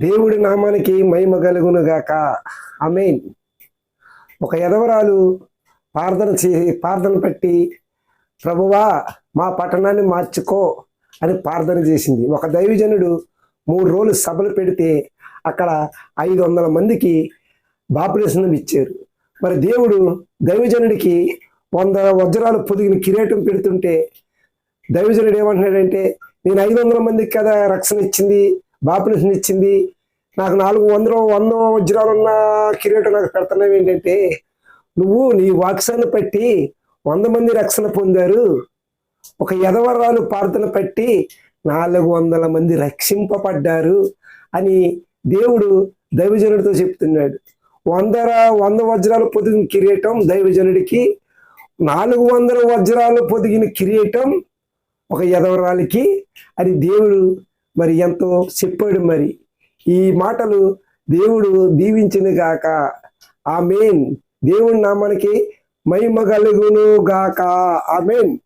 దేవుడి నామానికి మహిమ కలుగునుగాక. గాక ఒక ఎదవరాలు ప్రార్థన చే ప్రార్థన పెట్టి ప్రభువా మా పట్టణాన్ని మార్చుకో అని ప్రార్థన చేసింది. ఒక దైవజనుడు మూడు రోజులు సభలు పెడితే అక్కడ ఐదు వందల మందికి బాపులేషన్ ఇచ్చారు. మరి దేవుడు దైవజనుడికి వంద వజ్రాలు పొదిగిన కిరీటం పెడుతుంటే దైవజనుడు ఏమంటున్నాడంటే నేను ఐదు వందల మందికి కదా రక్షణ ఇచ్చింది బాపులేషన్ ఇచ్చింది. నాకు నాలుగు వందల వంద వజ్రాలు ఉన్న కిరీటం నాకు పెడుతున్నావు ఏంటంటే నువ్వు నీ వాక్సాన్ని పట్టి వంద మంది రక్షణ పొందారు. ఒక ఎదవరాలు ప్రార్థన పట్టి నాలుగు వందల మంది రక్షింపబడ్డారు అని దేవుడు దైవజనుడితో చెప్తున్నాడు. వందర వంద వజ్రాలు పొదిగిన కిరీటం దైవజనుడికి నాలుగు వందల వజ్రాలు పొదిగిన కిరీటం ఒక ఎదవరాలికి అని దేవుడు మరి ఎంతో చెప్పాడు మరి. ఈ మాటలు దేవుడు దీవించిన గాక. ఆ మెయిన్ దేవుడి నామానికి మహిమ కలుగును గాక. ఆ మెయిన్